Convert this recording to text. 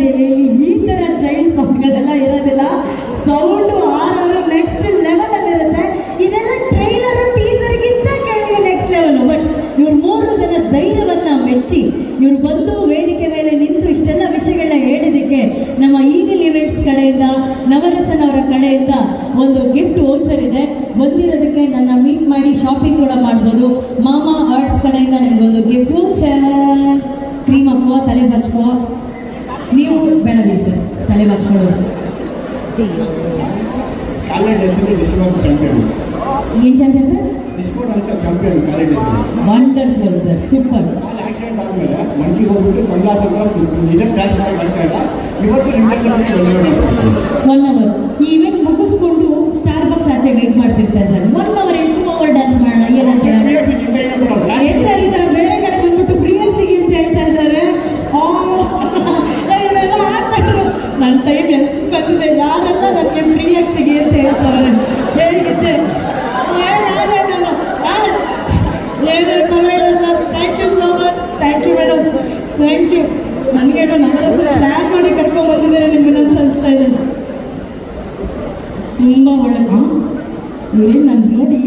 ದೇವಿಯಲ್ಲಿ ಈ ತರ ಚೈಲ್ಡ್ ಸಾಂಗ್ಗಳೆಲ್ಲ ಇರೋದಿಲ್ಲ. ಸೌಂಡ್ ಆರ್ ನೆಕ್ಸ್ಟ್ ಲೆವೆಲ್ ಅಲ್ಲಿ ಇರುತ್ತೆ. ಇದೆಲ್ಲ ಟ್ರೈಲರ್ ಟೀಸರ್ಗಿಂತ ಕೇಳಿ ನೆಕ್ಸ್ಟ್ ಲೆವೆಲ್ ಬಟ್ ಇವ್ರು ಮೂರು ಜನ ಧೈರ್ಯವನ್ನ ಮೆಚ್ಚಿ, ಇವ್ರು ಬಂದು ವೇದಿಕೆ ಮೇಲೆ ನಿಂತು ಇಷ್ಟೆಲ್ಲ ವಿಷಯಗಳನ್ನ ಹೇಳಿದಕ್ಕೆ ನಮ್ಮ ಈಗಲ್ ಇವೆಂಟ್ಸ್ ಕಡೆಯಿಂದ, ನವರಸನ್ ಅವರ ಕಡೆಯಿಂದ ಒಂದು ಗಿಫ್ಟ್ ಓಚರ್ ಇದೆ. ಬಂದಿರೋದಕ್ಕೆ ನನ್ನ ಮೀಟ್ ಮಾಡಿ ಶಾಪಿಂಗ್ ಕೂಡ ಮಾಡ್ಬೋದು. ಮಾಮಾ ಆರ್ಟ್ ಕಡೆಯಿಂದ ನನಗೊಂದು ಗಿಫ್ಟ್ ವೋಚರ್ ಕ್ರೀಮ್ ಹಾಕುವ ತಲೆ ಹಚ್ಕೋ ನೀವು ಬೇಡ ಸರ್ ತಲೆ ಹಚ್ಕೊಳ್ಳೋದು ಕಾಲೇಜ್ ಹೆಸರು ವಿಶ್ವಕಪ್ ಚಾಂಪಿಯನ್ ಏನು ಚಾಂಪಿಯನ್ ಸರ್ ಡಿಸ್ಕೋ ಅಂತ ಚಾಂಪಿಯನ್ ಕಾಲೇಜ್ ಹೆಸರು ವಂಡರ್ಫುಲ್ ಸರ್ ಸೂಪರ್ ಕಾಲು ಆಕ್ಸಿಡೆಂಟ್ ಆದಮೇಲೆ ಮಂಡಿ ಹೋಗ್ಬಿಟ್ಟು ಕಳ್ಳಾಸ ನಿಜ ಕ್ಲಾಸ್ ಮಾಡಿ ಬರ್ತಾ ಇಲ್ಲ ಇವತ್ತು ನಿಮ್ಮ ಹತ್ರ ಒನ್ ಅವರ್ ಈ ಇವೆಂಟ್ ಮುಗಿಸ್ಕೊಂಡು ಥ್ಯಾಂಕ್ ಯು ನಮ್ಮ ಪ್ಲ್ಯಾನ್ ಮಾಡಿ ಕರ್ಕೊಂಡು ಬಂದಿದ್ದಾರೆ? ನಿಮ್ಮನ್ನ ಅಂತ ಅನಿಸ್ತಾ ಇದೆ? ತುಂಬ ಒಳ್ಳೆ ನಾನು ನೋಡಿ